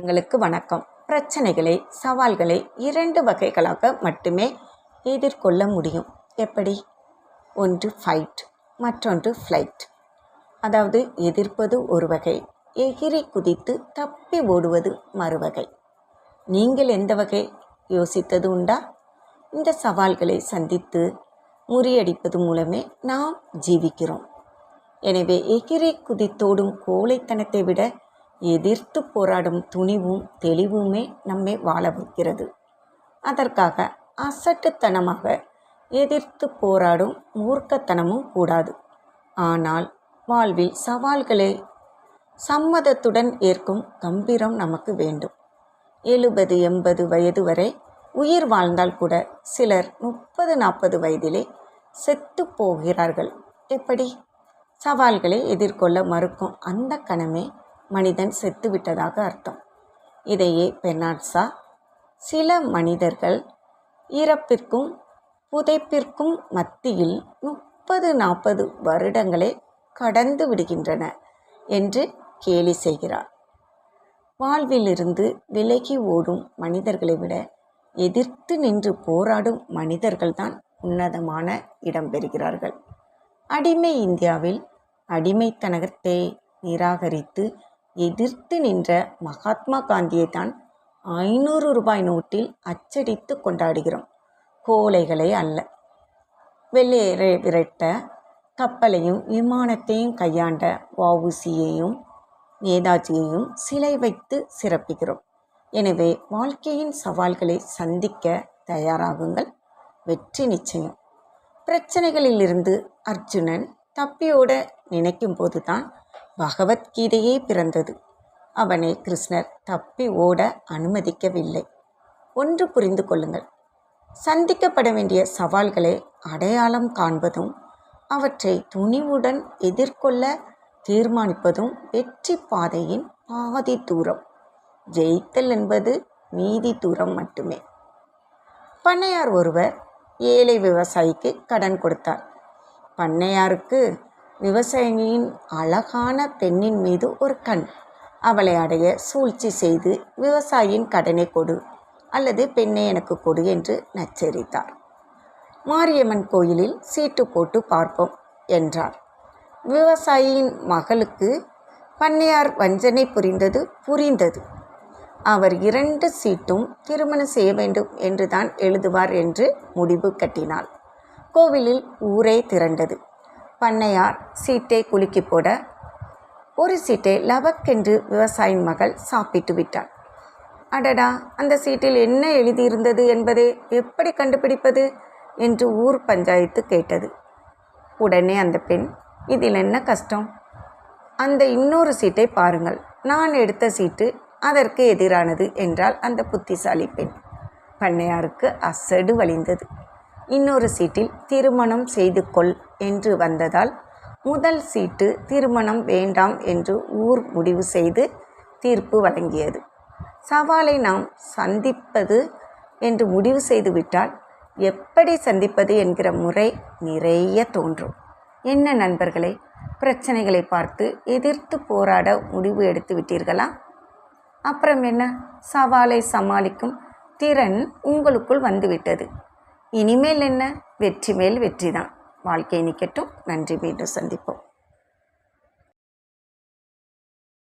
தங்களுக்கு வணக்கம். பிரச்சனைகளை சவால்களை இரண்டு வகைகளாக மட்டுமே எதிர்கொள்ள முடியும். எப்படி? ஒன்று ஃபைட் மற்றொன்று ஃப்ளைட் அதாவது எதிர்ப்பது ஒரு வகை எகிரி குதித்து தப்பி ஓடுவது மறுவகை. நீங்கள் எந்த வகை? யோசித்தது உண்டா? இந்த சவால்களை சந்தித்து முறியடிப்பது மூலமே நாம் ஜீவிக்கிறோம். எனவே எகிரி குதித்தோடும் கோழைத்தனத்தை விட எதிர்த்து போராடும் துணிவும் தெளிவுமே நம்மை வாழ வைக்கிறது. அதற்காக அசட்டுத்தனமாக எதிர்த்து போராடும் மூர்க்கத்தனமும் கூடாது. ஆனால் வாழ்வில் சவால்களை சம்மதத்துடன் ஏற்கும் கம்பீரம் நமக்கு வேண்டும். எழுபது எண்பது வயது வரை உயிர் வாழ்ந்தால் கூட சிலர் முப்பது நாற்பது வயதிலே செத்து போகிறார்கள். எப்படி? சவால்களை எதிர்கொள்ள மறுக்கும் அந்த கணமே மனிதன் செத்துவிட்டதாக அர்த்தம். இதையே பெர்னாட்ஸா சில மனிதர்கள் இறப்பிற்கும் புதைப்பிற்கும் மத்தியில் முப்பது நாற்பது வருடங்களே கடந்து விடுகின்றன என்று கேலி செய்கிறார். வாழ்விலிருந்து விலகி ஓடும் மனிதர்களை விட எதிர்த்து நின்று போராடும் மனிதர்கள்தான் உன்னதமான இடம் பெறுகிறார்கள். அடிமை இந்தியாவில் அடிமைத்தனகத்தை நிராகரித்து எதிர்த்து நின்ற மகாத்மா காந்தியை தான் ஐநூறு ரூபாய் நோட்டில் அச்சடித்து கொண்டாடுகிறோம். கோலைகளை அல்ல. வெள்ளையரை விரட்ட கப்பலையும் விமானத்தையும் கையாண்ட வவுசியையும் நேதாஜியையும் சிலை வைத்து சிறப்பிக்கிறோம். எனவே வாழ்க்கையின் சவால்களை சந்திக்க தயாராகுங்கள். வெற்றி நிச்சயம். பிரச்சனைகளிலிருந்து அர்ஜுனன் தப்பியோட நினைக்கும் போதுதான் பகவத்கீதையே பிறந்தது. அவனை கிருஷ்ணர் தப்பி ஓட அனுமதிக்கவில்லை. ஒன்று புரிந்து கொள்ளுங்கள். சந்திக்கப்பட வேண்டிய சவால்களை அடையாளம் காண்பதும் அவற்றை துணிவுடன் எதிர்கொள்ள தீர்மானிப்பதும் வெற்றி பாதையின் பாதி தூரம். ஜெயித்தல் என்பது மீதி தூரம் மட்டுமே. பண்ணையார் ஒருவர் ஏழை விவசாயிக்கு கடன் கொடுத்தார். பண்ணையாருக்கு விவசாயினியின் அழகான பெண்ணின் மீது ஒரு கண். அவளை அடைய சூழ்ச்சி செய்து விவசாயியின் கடனை கொடு அல்லது பெண்ணை எனக்கு கொடு என்று நச்சரித்தார். மாரியம்மன் கோயிலில் சீட்டு போட்டு பார்ப்போம் என்றார். விவசாயியின் மகளுக்கு பண்ணையார் வஞ்சனை புரிந்தது புரிந்தது. அவர் இரண்டு சீட்டும் திருமணம் செய்ய வேண்டும் என்றுதான் எழுதுவார் என்று முடிவு கட்டினாள். கோவிலில் ஊரே திரண்டது. பண்ணையார் சீட்டை குலுக்கி போட ஒரு சீட்டை லவக்கென்று விவசாயின் மகள் சாப்பிட்டு விட்டாள். அடடா அந்த சீட்டில் என்ன எழுதியிருந்தது என்பதை எப்படி கண்டுபிடிப்பது என்று ஊர் பஞ்சாயத்து கேட்டது. உடனே அந்த பெண் இதில் என்ன கஷ்டம்? அந்த இன்னொரு சீட்டை பாருங்கள். நான் எடுத்த சீட்டு அதற்கு எதிரானது என்றால் அந்த புத்திசாலி பெண். பண்ணையாருக்கு அசடு வழிந்தது. இன்னொரு சீட்டில் திருமணம் செய்து கொள் என்று வந்ததால் முதல் சீட்டு திருமணம் வேண்டாம் என்று ஊர் முடிவு செய்து தீர்ப்பு வழங்கியது. சவாலை நாம் சந்திப்பது என்று முடிவு செய்துவிட்டால் எப்படி சந்திப்பது என்கிற முறை நிறைய தோன்றும். என்ன நண்பர்களே பிரச்சனைகளை பார்த்து எதிர்த்து போராட முடிவு எடுத்து விட்டீர்களா? அப்புறம் என்ன? சவாலை சமாளிக்கும் திறன் உங்களுக்குள் வந்துவிட்டது. இனிமேல் என்ன? வெற்றி மேல் வெற்றி தான் வாழ்க்கை நிற்கட்டும் நன்றி. மீண்டும் சந்திப்போம்.